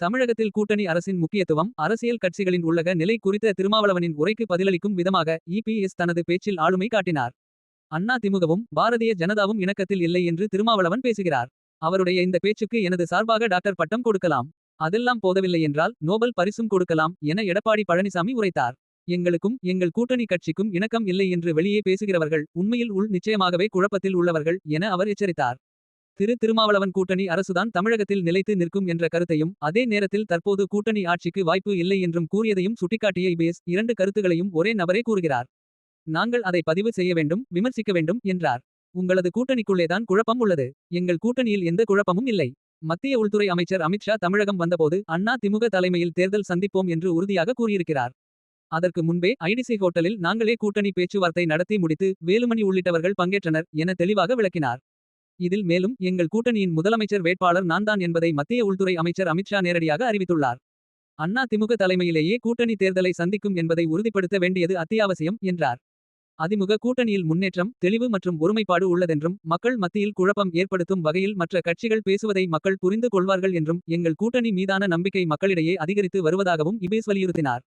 தமிழகத்தில் கூட்டணி அரசின் முக்கியத்துவம் அரசியல் கட்சிகளின் உள்ளக நிலை குறித்த திருமாவளவனின் உரைக்கு பதிலளிக்கும் விதமாக இபிஎஸ் தனது பேச்சில் ஆளுமை காட்டினார். அண்ணா திமுகவும் பாரதிய ஜனதாவும் இணக்கத்தில் இல்லை என்று திருமாவளவன் பேசுகிறார். அவருடைய இந்த பேச்சுக்கு எனது சார்பாக டாக்டர் பட்டம் கொடுக்கலாம். அதெல்லாம் போதவில்லை என்றால் நோபல் பரிசும் கொடுக்கலாம் என எடப்பாடி பழனிசாமி உரைத்தார். எங்களுக்கும் எங்கள் கூட்டணி கட்சிக்கும் இணக்கம் இல்லை என்று வெளியே பேசுகிறவர்கள் உண்மையில் உள் நிச்சயமாகவே குழப்பத்தில் உள்ளவர்கள் என அவர் எச்சரித்தார். திரு திருமாவளவன் கூட்டணி அரசுதான் தமிழகத்தில் நிலைத்து நிற்கும் என்ற கருத்தையும் அதே நேரத்தில் தற்போது கூட்டணி ஆட்சிக்கு வாய்ப்பு இல்லை என்றும் கூறியதையும் சுட்டிக்காட்டிய இபிஎஸ் இரண்டு கருத்துகளையும் ஒரே நபரே கூறுகிறார். நாங்கள் அதை பதிவு செய்ய வேண்டும் விமர்சிக்க வேண்டும் என்றார். உங்களது கூட்டணிக்குள்ளேதான் குழப்பம் உள்ளது. எங்கள் கூட்டணியில் எந்த குழப்பமும் இல்லை. மத்திய உள்துறை அமைச்சர் அமித்ஷா தமிழகம் வந்தபோது அண்ணா திமுக தலைமையில் தேர்தல் சந்திப்போம் என்று உறுதியாக கூறியிருக்கிறார். அதற்கு முன்பே ஐடிசி ஹோட்டலில் நாங்களே கூட்டணி பேச்சுவார்த்தை நடத்தி முடித்து வேலுமணி உள்ளிட்டவர்கள் பங்கேற்றனர் என தெளிவாக விளக்கினார். இதில் மேலும் எங்கள் கூட்டணியின் முதலமைச்சர் வேட்பாளர் நான்தான் என்பதை மத்திய உள்துறை அமைச்சர் அமித்ஷா நேரடியாக அறிவித்துள்ளார். அண்ணா திமுக தலைமையிலேயே கூட்டணி தேர்தலை சந்திக்கும் என்பதை உறுதிப்படுத்த வேண்டியது அத்தியாவசியம் என்றார். அதிமுக கூட்டணியில் முன்னேற்றம் தெளிவு மற்றும் ஒருமைப்பாடு உள்ளதென்றும் மக்கள் மத்தியில் குழப்பம் ஏற்படுத்தும் வகையில் மற்ற கட்சிகள் பேசுவதை மக்கள் புரிந்து கொள்வார்கள் என்றும் எங்கள் கூட்டணி மீதான நம்பிக்கை மக்களிடையே அதிகரித்து வருவதாகவும் இபேஸ் வலியுறுத்தினார்.